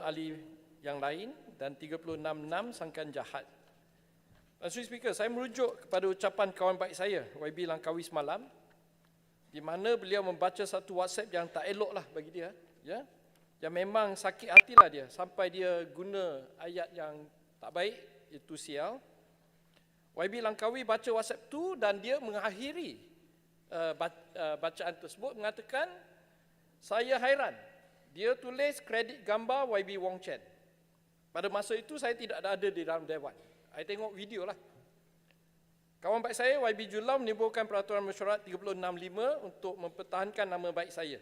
ahli yang lain dan 36 sangkaan jahat. Tuan Speaker, saya merujuk kepada ucapan kawan baik saya, YB Langkawi semalam, di mana beliau membaca satu WhatsApp yang tak elok lah bagi dia, ya, yang memang sakit hatilah dia sampai dia guna ayat yang tak baik, itu sial. YB Langkawi baca WhatsApp tu dan dia mengakhiri uh, uh, bacaan tersebut mengatakan, saya hairan, dia tulis kredit gambar YB Wong Chen. Pada masa itu saya tidak ada di dalam dewan. Saya tengok video lah. Kawan baik saya YB Julam menimbulkan peraturan mesyuarat 365 untuk mempertahankan nama baik saya.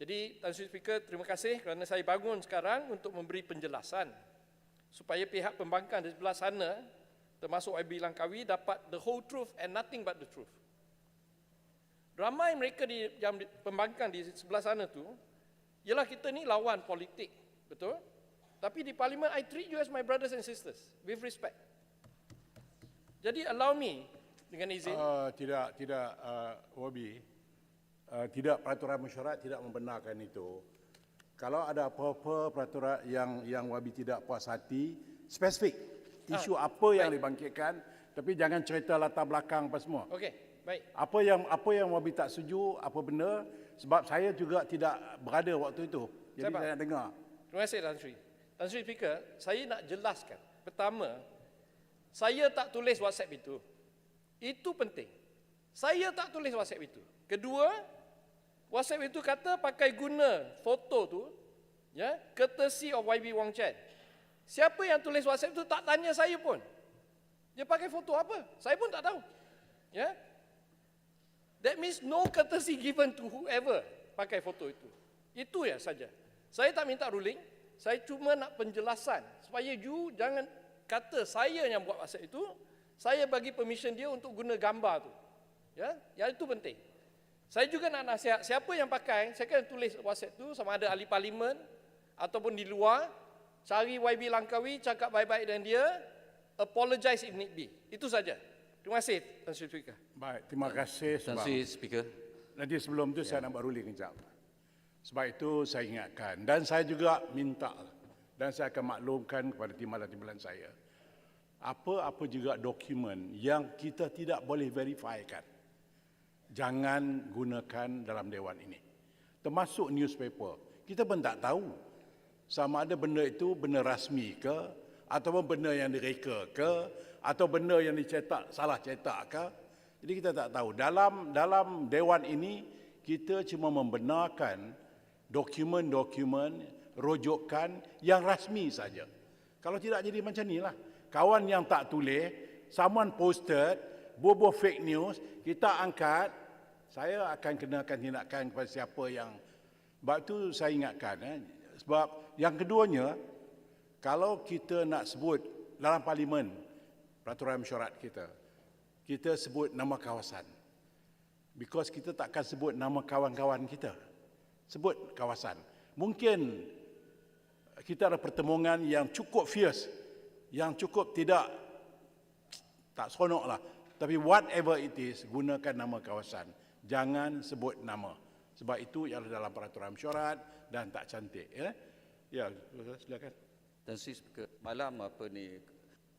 Jadi Tan Sri Speaker terima kasih kerana saya bangun sekarang untuk memberi penjelasan supaya pihak pembangkang di sebelah sana termasuk YB Langkawi dapat the whole truth and nothing but the truth. Ramai mereka di yang pembangkang di sebelah sana tu ialah kita ni lawan politik, betul? Tapi di parlimen I treat you as my brothers and sisters with respect. Jadi allow me dengan izin Uh, tidak tidak uh, Wabi uh, tidak peraturan mesyuarat tidak membenarkan itu. Kalau ada apa-apa peraturan yang yang Wabi tidak puas hati, spesifik isu apa yang dibangkitkan, tapi jangan cerita latar belakang apa semua. Okey, baik. Apa yang apa yang Wabi tak setuju, apa benda sebab saya juga tidak berada waktu itu. Jadi faham. saya nak dengar. Terima kasih Tan Sri. Tan Sri Speaker, saya nak jelaskan. Pertama, saya tak tulis WhatsApp itu. Itu penting. Saya tak tulis WhatsApp itu. Kedua, WhatsApp itu kata pakai guna foto tu, ya, courtesy of YB Wong Chen. Siapa yang tulis WhatsApp itu tak tanya saya pun. Dia pakai foto apa? Saya pun tak tahu. Ya. That means no courtesy given to whoever pakai foto itu. Itu ya saja. Saya tak minta ruling, saya cuma nak penjelasan supaya you jangan kata saya yang buat WhatsApp itu, saya bagi permission dia untuk guna gambar tu. Ya, yang itu penting. Saya juga nak nasihat, siapa yang pakai, saya akan tulis WhatsApp tu sama ada ahli parlimen ataupun di luar, cari YB Langkawi, cakap baik-baik dengan dia, apologize if need be. Itu saja. Terima kasih, Sri Speaker. Baik, terima kasih sebab Sri Speaker. Nanti sebelum itu saya nak buat ruling kejap. Sebab itu saya ingatkan dan saya juga minta dan saya akan maklumkan kepada timbalan-timbalan saya apa-apa juga dokumen yang kita tidak boleh verifikan jangan gunakan dalam dewan ini termasuk newspaper kita pun tak tahu sama ada benda itu benda rasmi ke ataupun benda yang direka ke atau benda yang dicetak salah cetak ke. Jadi kita tak tahu. Dalam dalam dewan ini kita cuma membenarkan dokumen-dokumen rujukan yang rasmi saja. Kalau tidak jadi macam inilah kawan yang tak tulis someone posted bobo fake news kita angkat. Saya akan kenakan tindakan kepada siapa yang sebab itu saya ingatkan eh, sebab yang keduanya kalau kita nak sebut dalam parlimen peraturan mesyuarat kita kita sebut nama kawasan. Because kita takkan sebut nama kawan-kawan kita. Sebut kawasan. Mungkin kita ada pertemuan yang cukup fierce yang cukup tidak tak seronok lah. Tapi whatever it is gunakan nama kawasan. Jangan sebut nama. Sebab itu yang dalam peraturan mesyuarat dan tak cantik ya? Ya silakan Tan Sri Speaker, malam apa ni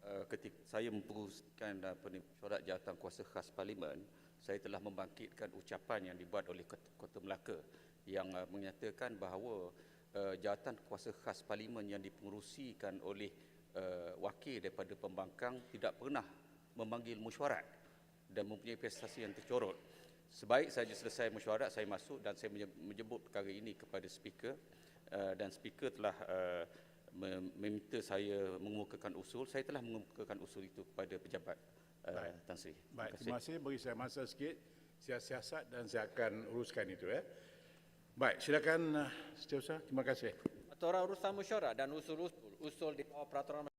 uh, ketika saya memperuskan apa ni mesyuarat jawatan kuasa khas parlimen, saya telah membangkitkan ucapan yang dibuat oleh Kota, Melaka yang uh, menyatakan bahawa uh, jawatan kuasa khas parlimen yang dipengerusikan oleh wakil daripada pembangkang tidak pernah memanggil mesyuarat dan mempunyai prestasi yang tercorot. Sebaik saja selesai mesyuarat saya masuk dan saya menye- menyebut perkara ini kepada speaker dan speaker telah uh, meminta saya mengemukakan usul. Saya telah mengemukakan usul itu kepada pejabat uh, Tan Sri. baik terima kasih. Beri saya masa sikit saya siasat dan saya akan uruskan itu ya. Baik silakan uh, setiausaha terima kasih. Aturan urusan mesyuarat dan usul-usul usul di bawah peraturan